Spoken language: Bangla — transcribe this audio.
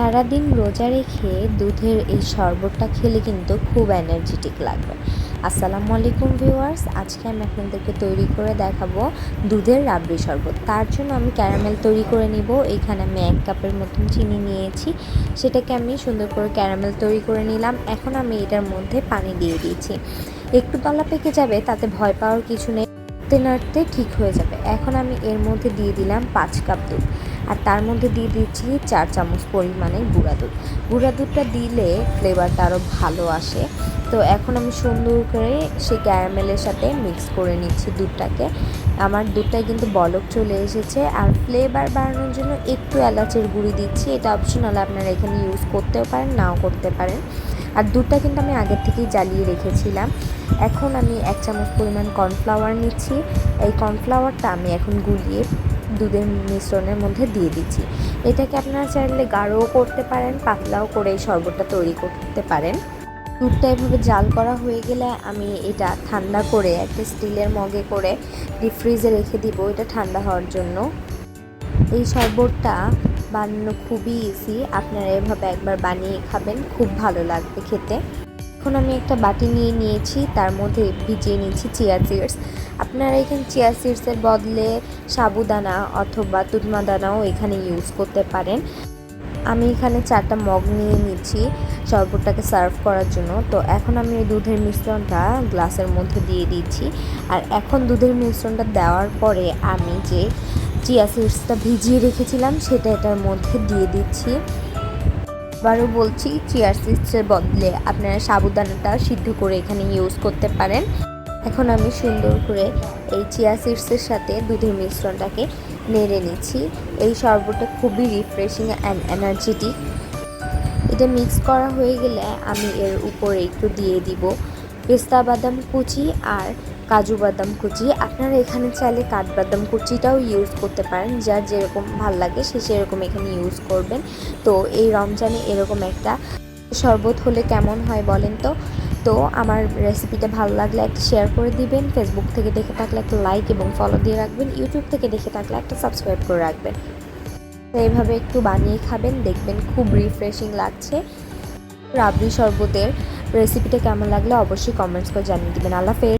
সারাদিন রোজা রেখে দুধের এই শরবতটা খেলে কিন্তু খুব এনার্জেটিক লাগবে। আসসালামু আলাইকুম ভিউয়ার্স আজকে আমি আপনাদেরকে তৈরি করে দেখাবো দুধের রাবড়ি শরবত। তার জন্য আমি ক্যারামেল তৈরি করে নিব। এখানে আমি এক কাপের মতন চিনি নিয়েছি। সেটাকে আমি সুন্দর করে ক্যারামেল তৈরি করে নিলাম। এখন আমি এটার মধ্যে পানি দিয়ে দিয়েছি। একটু তলা পেকে যাবে, তাতে ভয় পাওয়ার কিছু নেই। নাড়তে নাড়তে ঠিক হয়ে যাবে। এখন আমি এর মধ্যে দিয়ে দিলাম পাঁচ কাপ দুধ। আর তার মধ্যে দিয়ে দিচ্ছি চার চামচ পরিমাণে গুঁড়া দুধ। গুঁড়া দুধটা দিলে ফ্লেভারটা আরও ভালো আসে। তো এখন আমি সুন্দর করে সেই ক্যারামেলের সাথে মিক্স করে নিচ্ছি দুধটাকে। আমার দুধটায় কিন্তু বলক চলে এসেছে আর ফ্লেভার বাড়ানোর জন্য একটু এলাচের গুঁড়ি দিচ্ছি। এটা অপশনাল আপনারা এখানে ইউজ করতেও পারেন, নাও করতে পারেন। আর দুধটা কিন্তু আমি আগের থেকেই জ্বালিয়ে রেখেছিলাম। এখন আমি এক চামচ পরিমাণ কর্নফ্লাওয়ার নিচ্ছি। এই কর্নফ্লাওয়ারটা আমি এখন গুলিয়ে দুধের মিশ্রণের মধ্যে দিয়ে দিচ্ছি। এটাকে আপনারা চাইলে গাঢ়ও করতে পারেন, পাতলাও করে এই শরবতটা তৈরি করতে পারেন। দুধটা এভাবে জাল করা হয়ে গেলে আমি এটা ঠান্ডা করে একটা স্টিলের মগে করে ডিপ ফ্রিজে রেখে দিব এটা ঠান্ডা হওয়ার জন্য। এই শরবতটা বানানো খুবই ইজি আপনারা এভাবে একবার বানিয়ে খাবেন, খুব ভালো লাগবে খেতে। এখন আমি একটা বাটি নিয়ে নিয়েছি, তার মধ্যে ভিজিয়ে নিয়েছি চিয়া সিডস আপনারা এখানে চিয়া সিডসের বদলে সাবুদানা অথবা তুতমা দানাও এখানে ইউজ করতে পারেন। আমি এখানে চারটা মগ নিয়ে নিচ্ছি শরবতটাকে সার্ভ করার জন্য। তো এখন আমি ওই দুধের মিশ্রণটা গ্লাসের মধ্যে দিয়ে দিচ্ছি। আর এখন দুধের মিশ্রণটা দেওয়ার পরে আমি যে চিয়া সিডসটা ভিজিয়ে রেখেছিলাম, সেটা এটার মধ্যে দিয়ে দিচ্ছি। আবারও বলছি চিয়ার সিডসের বদলে আপনারা সাবুদানাটা সিদ্ধ করে এখানে ইউজ করতে পারেন। এখন আমি সুন্দর করে এই চিয়া সিডসের সাথে দুধের মিশ্রণটাকে নেড়ে নিচ্ছি। এই শরবতটা খুবই রিফ্রেশিং অ্যান্ড এনার্জেটিক এটা মিক্স করা হয়ে গেলে আমি এর উপরে একটু দিয়ে দিব পেস্তা বাদাম কুচি আর কাজু বাদাম কুচি। আপনারা এখানে চাইলে কাঠবাদাম কুচিটাও ইউজ করতে পারেন, যার যেরকম ভালো লাগে সে সেরকম এখানে ইউজ করবেন। তো এই রমজানে এরকম একটা শরবত হলে কেমন হয় বলেন তো? তো আমার রেসিপিটা ভালো লাগলে একটা শেয়ার করে দিবেন। ফেসবুক থেকে দেখে থাকলে একটা লাইক এবং ফলো দিয়ে রাখবেন। ইউটিউব থেকে দেখে থাকলে একটা সাবস্ক্রাইব করে রাখবেন। তো এইভাবে একটু বানিয়ে খাবেন, দেখবেন খুব রিফ্রেশিং লাগছে। রাবড়ি শরবতের রেসিপিটা কেমন লাগলে অবশ্যই কমেন্টস করে জানিয়ে দেবেন। আল্লাহ